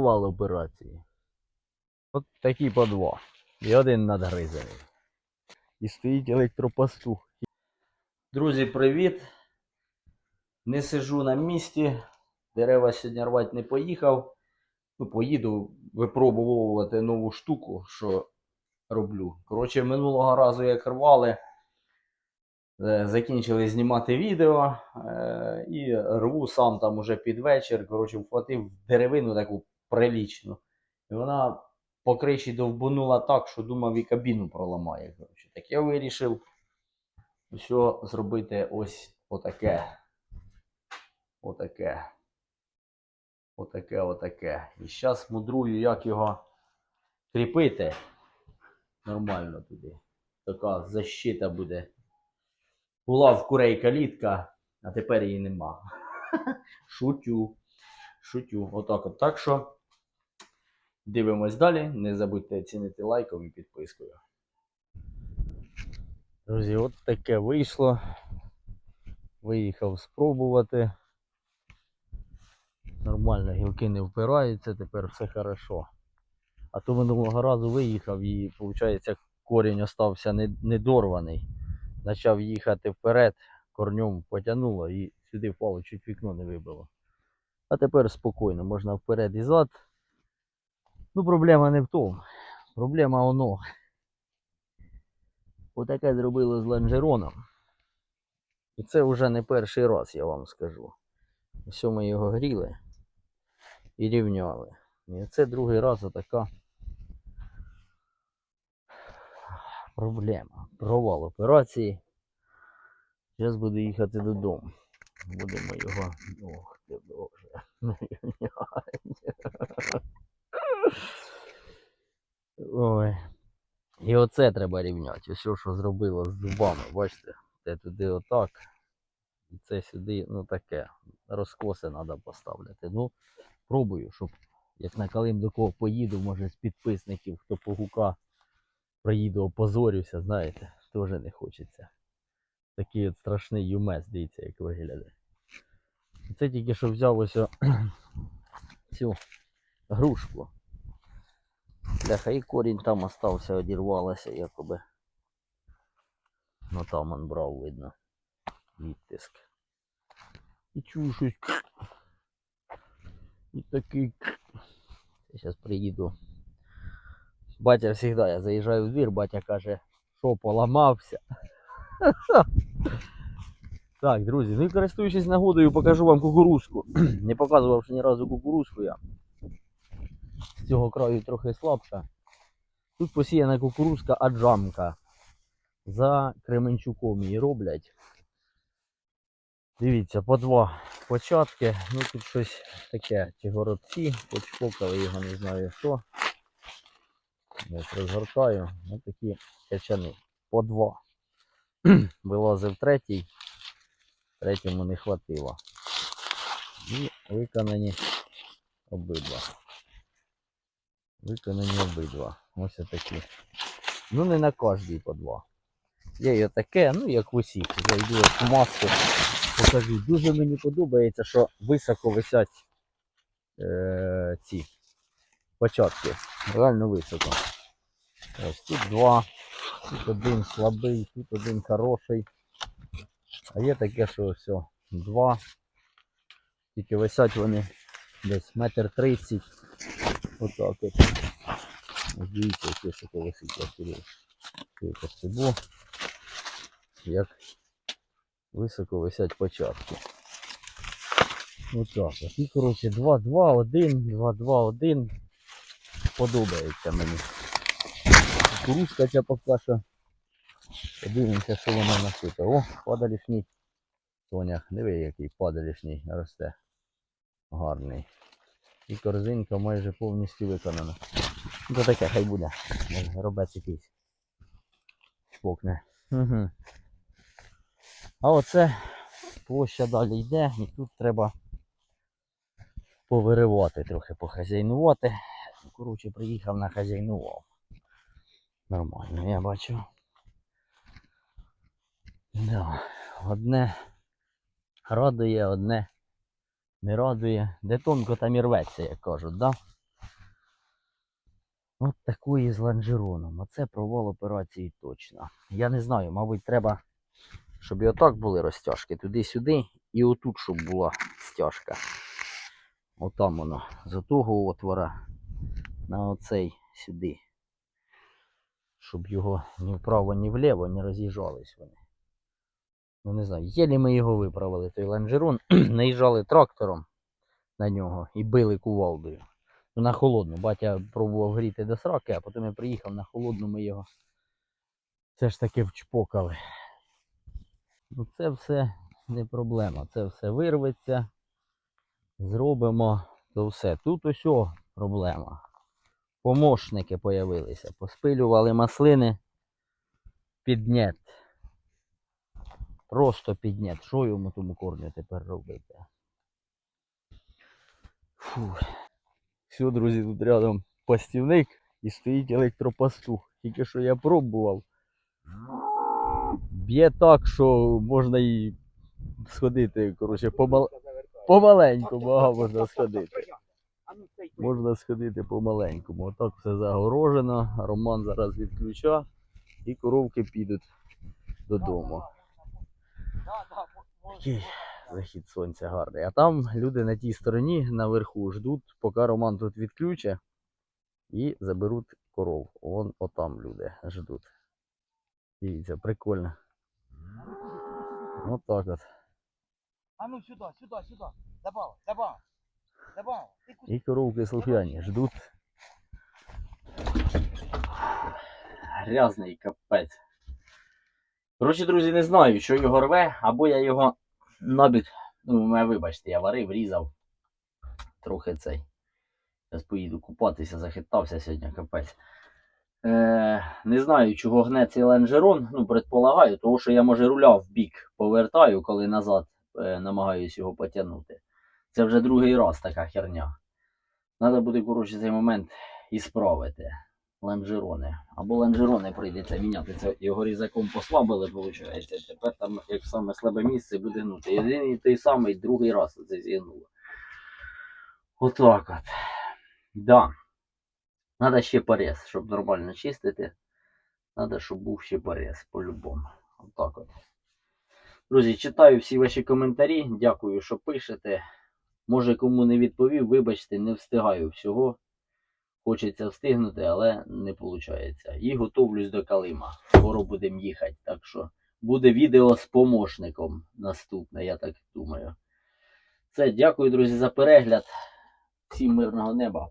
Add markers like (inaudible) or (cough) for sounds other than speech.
Провал операції. От такі по два. І один надгризаний. І стоїть електропастух. Друзі, привіт! Не сижу на місці. Дерева сьогодні рвати не поїхав. Ну, поїду випробовувати нову штуку, що роблю. Коротше, минулого разу як рвали, е, закінчили знімати відео е, і рву сам там уже під вечір. Коротше, вхватив деревину таку прилічну. І вона по кричі довбанула так, що думав і кабіну проламає. Коротше. Так я вирішив все зробити ось отаке. Отаке. Отаке, отаке. І зараз мудрую, як його кріпити нормально туди. Така защита буде. Була в курей калітка, а тепер її нема. (laughs) Шутю. Шутю. Отак от. Так що дивимось далі. Не забудьте оцінити лайком і підпискою. Друзі, от таке вийшло. Виїхав спробувати. Нормально, гілки не впираються, тепер все хорошо. А то минулого разу виїхав і, виходить, корінь остався недорваний. Почав їхати вперед, корнем потягнуло і сюди впало, чуть вікно не вибило. А тепер спокійно, можна вперед і зад. Ну, проблема не в тому. Проблема воно. Отаке зробили з лонжероном. І це вже не перший раз, я вам скажу. Ось ми його гріли і рівняли. І це другий раз отака проблема. Провал операції. Зараз буду їхати додому. Будемо його. Ох ти боже. Ой. І оце треба рівняти. Ось що, зробило з зубами. Бачите, це туди отак. І це сюди, ну таке. Розкоси треба поставляти. Ну, пробую, щоб як на Калим до кого поїду, може з підписників, хто по гука проїду, опозорюся, знаєте, теж не хочеться. Такий от страшний юмес, дивіться, як виглядає. Це тільки що взяв ось (clears throat) цю грушку. Бляха, і корінь там остався, одірвалося якоби. Ну там он брав, видно. Відтиск. І чую щось. І такий. Я зараз приїду. Батя завжди, я заїжджаю в двір, батя каже, що поламався. Так, друзі, ну і користуючись нагодою, покажу вам кукурузку. (clears throat) Не показував ще ні разу кукурузку я. З цього краю трохи слабша. Тут посіяна кукурузка аджамка. За Кременчуком її роблять. Дивіться, по два початки. Ну тут щось таке, чи горобці, почпокали його, не знаю що. Ось розгортаю. Ось такі качани. По два. (clears throat) Вилазив третій, третьому не хватило. І виконані обидва. Виконані обидва. Ось такі. Ну не на кожній по два. Є і таке, ну як в усіх. Зайду в маску, покажу. Дуже мені подобається, що високо висять е, ці початки. Реально високо. Ось тут два, тут один слабий, тут один хороший. А є таке, що все, два. Тільки висять вони десь метр тридцять. Отак от. Ось Дивіться, як високо висить я Це стебло. Як високо висять початки. Отак. от. І коротше 2, 2, 1, 2, 2, 1. Подобається мені. Кукурузка ця поки що. Подивимося, що вона насипе. О, падалішній. Тоня, диви, який падалішній росте. Гарний. І корзинка майже повністю виконана. Ну, То таке, хай буде. Робець якийсь. Шпокне. Угу. А оце площа далі йде, і тут треба повиривати трохи, похазяйнувати. Коротше, приїхав на хазяйнував. Нормально, я бачу. Да. Одне радує, одне не радує. Де тонко там і рветься, як кажуть, да? От такої з ланжероном. Оце провал операції точно. Я не знаю, мабуть, треба, щоб і отак були розтяжки туди-сюди, і отут, щоб була стяжка. Отам воно, з того отвора на оцей сюди. Щоб його ні вправо, ні вліво не роз'їжджались вони. Ну не знаю, єлі ми його виправили, той ланжерон, (clears throat) наїжджали трактором на нього і били кувалдою. Ну, на холодну. Батя пробував гріти до сраки, а потім я приїхав на холодну, ми його все ж таки вчпокали. Ну це все не проблема. Це все вирветься. Зробимо то все. Тут ось проблема. Помощники появилися. Поспилювали маслини. Піднять. Просто піднять. Що йому тому корню тепер робити? Фух. Все, друзі, тут рядом пастівник і стоїть електропастух. Тільки що я пробував. Б'є так, що можна і сходити, коротше, помал... помаленькому, ага, можна сходити. Можна сходити помаленькому. Отак все загорожено. Роман зараз відключа і коровки підуть додому. Такий захід сонця гарний. А там люди на тій стороні наверху ждуть, поки Роман тут відключить і заберуть коров. Вон отам люди ждуть. Дивіться, прикольно. Отак от. А ну сюда, сюда, сюда. Добавь, добавь. Добавь. Ты куда? І коровки слухняні ждуть. Грязний капець. Коротше, друзі, не знаю, що його рве, або я його набік. Ну, вибачте, я варив, різав. Трохи цей. Зараз поїду купатися, захитався сьогодні капець. Е, не знаю, чого гне цей лонжерон. Ну, предполагаю, тому що я, може, руля в бік повертаю, коли назад е, намагаюсь його потягнути. Це вже другий раз така херня. Треба буде, коротше, цей момент і справити. Лонжерони. Або лонжерони прийдеться міняти. Це його різаком послабили, виходить. Тепер там, як саме слабе місце, буде гнути. Єдиний той самий другий раз це зігнуло. Отак от. Да. Надо ще порез, щоб нормально чистити. Надо, щоб був ще порез, по-любому. Отак от. Друзі, читаю всі ваші коментарі. Дякую, що пишете. Може, кому не відповів, вибачте, не встигаю всього. Хочеться встигнути, але не виходить. І готовлюсь до Калима. Скоро будемо їхати. Так що буде відео з помощником наступне, я так думаю. Все, дякую, друзі, за перегляд. Всім мирного неба.